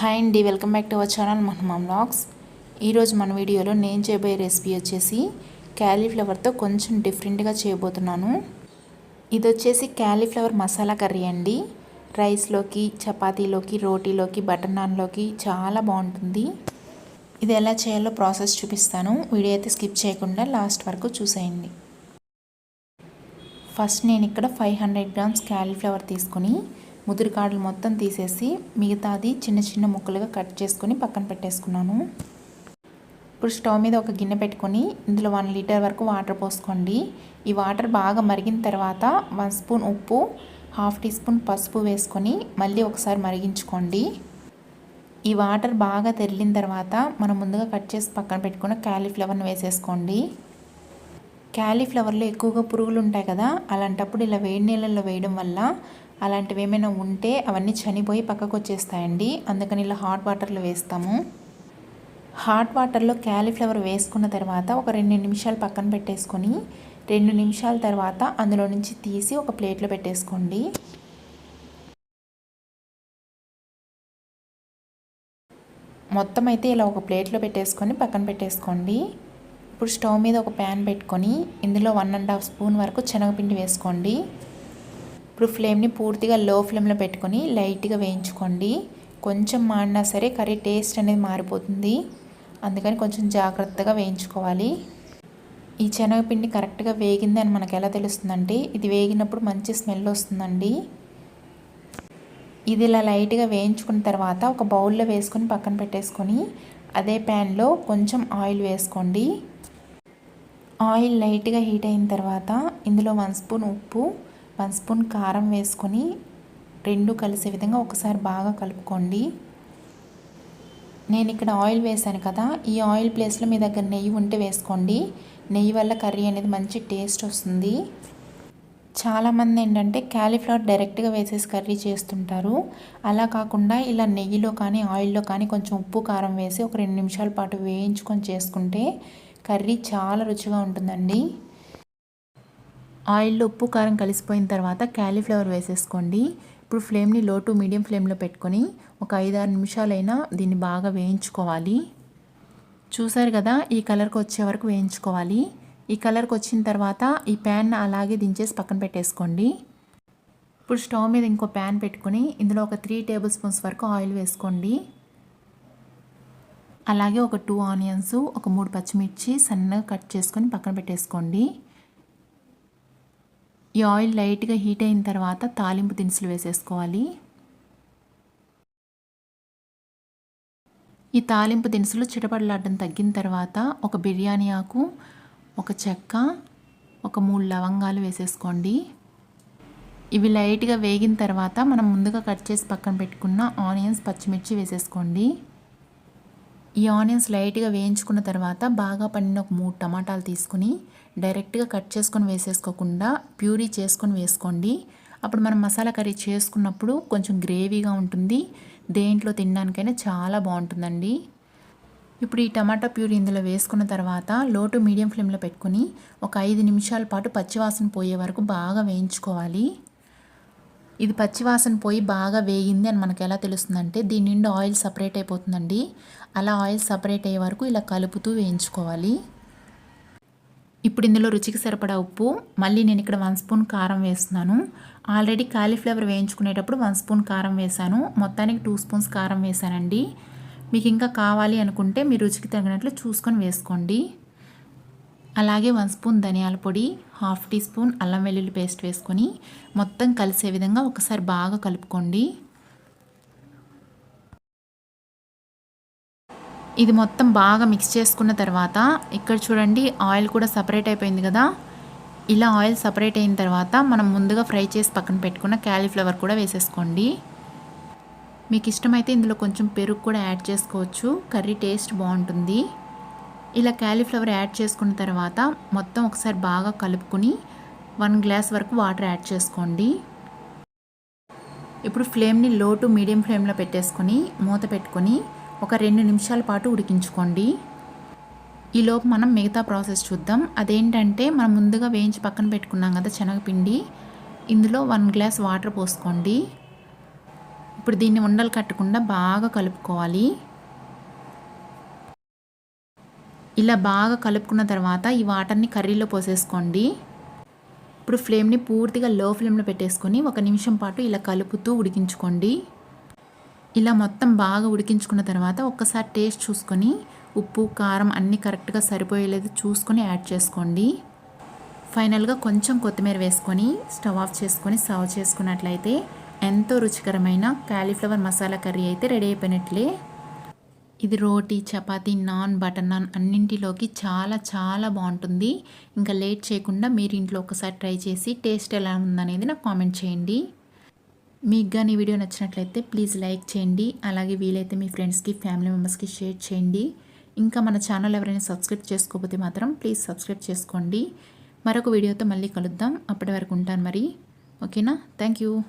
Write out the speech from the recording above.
Hi అండి welcome back to our channel Mahamma vlogs ఈరోజు మన వీడియోలో నేను చేయబోయే రెసిపీ వచ్చేసి క్యాలీఫ్లవర్తో కొంచెం డిఫరెంట్గా చేయబోతున్నాను. ఇది వచ్చేసి క్యాలీఫ్లవర్ మసాలా కర్రీ అండి. రైస్లోకి చపాతీలోకి రోటీలోకి బటర్ నాన్లోకి చాలా బాగుంటుంది. ఇది ఎలా చేయాలో ప్రాసెస్ చూపిస్తాను. వీడియో అయితే స్కిప్ చేయకుండా లాస్ట్ వరకు చూసేయండి. ఫస్ట్ నేను ఇక్కడ ఫైవ్ హండ్రెడ్ గ్రామ్స్ క్యాలీఫ్లవర్ తీసుకొని ముదురుకాడలు మొత్తం తీసేసి మిగతాది చిన్న చిన్న ముక్కలుగా కట్ చేసుకొని పక్కన పెట్టేసుకున్నాను. ఇప్పుడు స్టవ్ మీద ఒక గిన్నె పెట్టుకొని ఇందులో వన్ లీటర్ వరకు వాటర్ పోసుకోండి. ఈ వాటర్ బాగా మరిగిన తర్వాత వన్ స్పూన్ ఉప్పు హాఫ్ టీ స్పూన్ పసుపు వేసుకొని మళ్ళీ ఒకసారి మరిగించుకోండి. ఈ వాటర్ బాగా తెరిలిన తర్వాత మనం ముందుగా కట్ చేసి పక్కన పెట్టుకున్న క్యాలీఫ్లవర్ని వేసేసుకోండి. క్యాలీఫ్లవర్లో ఎక్కువగా పురుగులు ఉంటాయి కదా అలాంటప్పుడు ఇలా వేడి నీళ్ళల్లో వేయడం వల్ల అలాంటివి ఏమైనా ఉంటే అవన్నీ చనిపోయి పక్కకు వచ్చేస్తాయండి అందుకని ఇలా హాట్ వాటర్లో వేస్తాము. హాట్ వాటర్లో క్యాలీఫ్లవర్ వేసుకున్న తర్వాత ఒక రెండు నిమిషాలు పక్కన పెట్టేసుకొని రెండు నిమిషాల తర్వాత అందులో నుంచి తీసి ఒక ప్లేట్లో పెట్టేసుకోండి. మొత్తం అయితే ఇలా ఒక ప్లేట్లో పెట్టేసుకొని పక్కన పెట్టేసుకోండి. ఇప్పుడు స్టవ్ మీద ఒక ప్యాన్ పెట్టుకొని ఇందులో వన్ అండ్ హాఫ్ స్పూన్ వరకు శనగపిండి వేసుకోండి. ఇప్పుడు ఫ్లేమ్ని పూర్తిగా లో ఫ్లేమ్లో పెట్టుకొని లైట్గా వేయించుకోండి. కొంచెం మాడినా సరే కర్రీ టేస్ట్ అనేది మారిపోతుంది. అందుకని కొంచెం జాగ్రత్తగా వేయించుకోవాలి. ఈ శనగపిండి కరెక్ట్గా వేగింది అని మనకు ఎలా తెలుస్తుందంటే ఇది వేగినప్పుడు మంచి స్మెల్ వస్తుందండి. ఇది ఇలా లైట్గా వేయించుకున్న తర్వాత ఒక బౌల్లో వేసుకొని పక్కన పెట్టేసుకొని అదే ప్యాన్లో కొంచెం ఆయిల్ వేసుకోండి. ఆయిల్ లైట్గా హీట్ అయిన తర్వాత ఇందులో వన్ స్పూన్ ఉప్పు వన్ స్పూన్ కారం వేసుకొని రెండు కలిసే విధంగా ఒకసారి బాగా కలుపుకోండి. నేను ఇక్కడ ఆయిల్ వేసాను కదా ఈ ఆయిల్ ప్లేస్లో మీ దగ్గర నెయ్యి ఉంటే వేసుకోండి. నెయ్యి వల్ల కర్రీ అనేది మంచి టేస్ట్ వస్తుంది. చాలామంది ఏంటంటే క్యాలీఫ్లవర్ డైరెక్ట్గా వేసేసి కర్రీ చేస్తుంటారు. అలా కాకుండా ఇలా నెయ్యిలో కానీ ఆయిల్లో కానీ కొంచెం ఉప్పు కారం వేసి ఒక రెండు నిమిషాల పాటు వేయించుకొని చేసుకుంటే కర్రీ చాలా రుచిగా ఉంటుందండి. ఆయిల్లో ఉప్పు కారం కలిసిపోయిన తర్వాత క్యాలీఫ్లవర్ వేసేసుకోండి. ఇప్పుడు ఫ్లేమ్ని లో టు మీడియం ఫ్లేమ్లో పెట్టుకొని ఒక ఐదారు నిమిషాలైనా దీన్ని బాగా వేయించుకోవాలి. చూసారు కదా ఈ కలర్కి వచ్చే వరకు వేయించుకోవాలి. ఈ కలర్కి వచ్చిన తర్వాత ఈ ప్యాన్ అలాగే దించేసి పక్కన పెట్టేసుకోండి. ఇప్పుడు స్టవ్ మీద ఇంకో ప్యాన్ పెట్టుకొని ఇందులో ఒక త్రీ టేబుల్ స్పూన్స్ వరకు ఆయిల్ వేసుకోండి. అలాగే ఒక టూ ఆనియన్స్ ఒక మూడు పచ్చిమిర్చి సన్నగా కట్ చేసుకొని పక్కన పెట్టేసుకోండి. ఈ ఆయిల్ లైట్గా హీట్ అయిన తర్వాత తాలింపు దినుసులు వేసేసుకోవాలి. ఈ తాలింపు దినుసులు చిటపడలాడడం తగ్గిన తర్వాత ఒక బిర్యానీ ఆకు ఒక చెక్క ఒక మూడు లవంగాలు వేసేసుకోండి. ఇవి లైట్గా వేగిన తర్వాత మనం ముందుగా కట్ చేసి పక్కన పెట్టుకున్న ఆనియన్స్ పచ్చిమిర్చి వేసేసుకోండి. ఈ ఆనియన్స్ లైట్గా వేయించుకున్న తర్వాత బాగా పండిన ఒక మూడు టమాటాలు తీసుకుని డైరెక్ట్గా కట్ చేసుకొని వేసేసుకోకుండా ప్యూరీ చేసుకొని వేసుకోండి. అప్పుడు మనం మసాలా కర్రీ చేసుకున్నప్పుడు కొంచెం గ్రేవీగా ఉంటుంది. దేంట్లో తినడానికైనా చాలా బాగుంటుందండి. ఇప్పుడు ఈ టమాటా ప్యూరీ ఇందులో వేసుకున్న తర్వాత లో టు మీడియం ఫ్లేమ్లో పెట్టుకుని ఒక ఐదు నిమిషాల పాటు పచ్చివాసన పోయే వరకు బాగా వేయించుకోవాలి. ఇది పచ్చివాసన పోయి బాగా వేగింది అని మనకు ఎలా తెలుస్తుందంటే దీని నుండి ఆయిల్ సపరేట్ అయిపోతుందండి. అలా ఆయిల్ సపరేట్ అయ్యే వరకు ఇలా కలుపుతూ వేయించుకోవాలి. ఇప్పుడు ఇందులో రుచికి సరిపడా ఉప్పు మళ్ళీ నేను ఇక్కడ వన్ స్పూన్ కారం వేస్తున్నాను. ఆల్రెడీ కాలీఫ్లవర్ వేయించుకునేటప్పుడు వన్ స్పూన్ కారం వేశాను. మొత్తానికి టూ స్పూన్స్ కారం వేశానండి. మీకు ఇంకా కావాలి అనుకుంటే మీ రుచికి తగినట్లు చూసుకొని వేసుకోండి. అలాగే వన్ స్పూన్ ధనియాల పొడి హాఫ్ టీ స్పూన్ అల్లం వెల్లుల్లి పేస్ట్ వేసుకొని మొత్తం కలిసే విధంగా ఒకసారి బాగా కలుపుకోండి. ఇది మొత్తం బాగా మిక్స్ చేసుకున్న తర్వాత ఇక్కడ చూడండి ఆయిల్ కూడా సపరేట్ అయిపోయింది కదా. ఇలా ఆయిల్ సపరేట్ అయిన తర్వాత మనం ముందుగా ఫ్రై చేసి పక్కన పెట్టుకున్న క్యాలీఫ్లవర్ కూడా వేసేసుకోండి. మీకు ఇష్టమైతే ఇందులో కొంచెం పెరుగు కూడా యాడ్ చేసుకోవచ్చు. కర్రీ టేస్ట్ బాగుంటుంది. ఇలా క్యాలీఫ్లవర్ యాడ్ చేసుకున్న తర్వాత మొత్తం ఒకసారి బాగా కలుపుకొని వన్ గ్లాస్ వరకు వాటర్ యాడ్ చేసుకోండి. ఇప్పుడు ఫ్లేమ్ని లో టు మీడియం ఫ్లేమ్లో పెట్టేసుకొని మూత పెట్టుకొని ఒక రెండు నిమిషాల పాటు ఉడికించుకోండి. ఈలోపు మనం మిగతా ప్రాసెస్ చూద్దాం. అదేంటంటే మనం ముందుగా వేయించి పక్కన పెట్టుకున్నాం కదా శనగపిండి. ఇందులో వన్ గ్లాస్ వాటర్ పోసుకోండి. ఇప్పుడు దీన్ని ఉండలు కట్టకుండా బాగా కలుపుకోవాలి. ఇలా బాగా కలుపుకున్న తర్వాత ఈ వాటర్ని కర్రీలో పోసేసుకోండి. ఇప్పుడు ఫ్లేమ్ని పూర్తిగా లో ఫ్లేమ్లో పెట్టేసుకొని ఒక నిమిషం పాటు ఇలా కలుపుతూ ఉడికించుకోండి. ఇలా మొత్తం బాగా ఉడికించుకున్న తర్వాత ఒక్కసారి టేస్ట్ చూసుకొని ఉప్పు కారం అన్నీ కరెక్ట్గా సరిపోయేలేదు చూసుకొని యాడ్ చేసుకోండి. ఫైనల్గా కొంచెం కొత్తిమీర వేసుకొని స్టవ్ ఆఫ్ చేసుకొని సర్వ్ చేసుకున్నట్లయితే ఎంతో రుచికరమైన కాలీఫ్లవర్ మసాలా కర్రీ అయితే రెడీ అయిపోయినట్లే. ఇది రోటీ చపాతీ నాన్ బటర్ నాన్ అన్నింటిలోకి చాలా చాలా బాగుంటుంది. ఇంకా లేట్ చేయకుండా మీరు ఇంట్లో ఒకసారి ట్రై చేసి టేస్ట్ ఎలా ఉందనేది నాకు కామెంట్ చేయండి. మీకు కానీ వీడియో నచ్చినట్లయితే ప్లీజ్ లైక్ చేయండి. అలాగే వీలైతే మీ ఫ్రెండ్స్కి ఫ్యామిలీ మెంబర్స్కి షేర్ చేయండి. ఇంకా మన ఛానల్ ఎవరైనా సబ్స్క్రైబ్ చేసుకోకపోతే మాత్రం ప్లీజ్ సబ్స్క్రైబ్ చేసుకోండి. మరొక వీడియోతో మళ్ళీ కలుద్దాం. అప్పటి వరకు ఉంటాను మరి. ఓకేనా? Thank you.